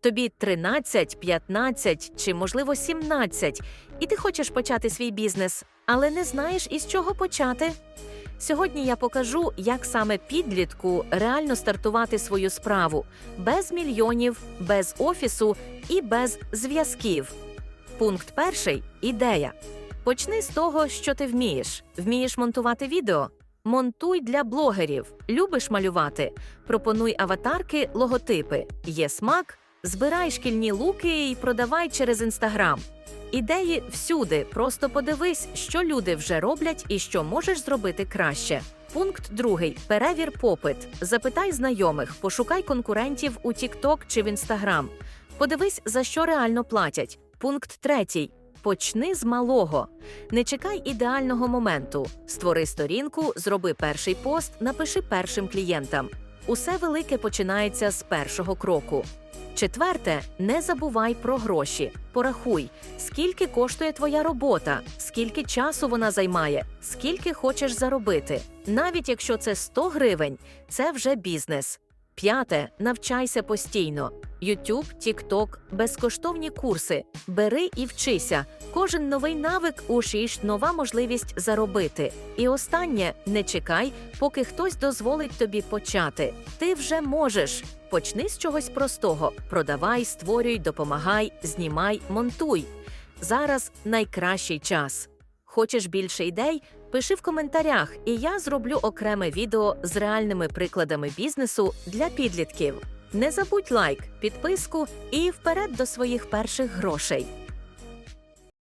Тобі 13, 15 чи, можливо, 17, і ти хочеш почати свій бізнес, але не знаєш, із чого почати. Сьогодні я покажу, як саме підлітку реально стартувати свою справу без мільйонів, без офісу і без зв'язків. Пункт перший ідея. Почни з того, що ти вмієш. Вмієш монтувати відео? Монтуй для блогерів. Любиш малювати? Пропонуй аватарки, логотипи. Є смак? Збирай шкільні луки і продавай через інстаграм. Ідеї всюди. Просто подивись, що люди вже роблять і що можеш зробити краще. Пункт другий. Перевір попит. Запитай знайомих, пошукай конкурентів у TikTok чи в Instagram. Подивись, за що реально платять. Пункт третій. Почни з малого. Не чекай ідеального моменту. Створи сторінку, зроби перший пост, напиши першим клієнтам. Усе велике починається з першого кроку. Четверте, не забувай про гроші. Порахуй, скільки коштує твоя робота, скільки часу вона займає, скільки хочеш заробити. Навіть якщо це 100 гривень, це вже бізнес. П'яте, навчайся постійно. YouTube, TikTok, безкоштовні курси. Бери і вчися. Кожен новий навик ушиш нова можливість заробити. І останнє не чекай, поки хтось дозволить тобі почати. Ти вже можеш. Почни з чогось простого: продавай, створюй, допомагай, знімай, монтуй. Зараз найкращий час. Хочеш більше ідей? Пиши в коментарях, і я зроблю окреме відео з реальними прикладами бізнесу для підлітків. Не забудь лайк, підписку і вперед до своїх перших грошей.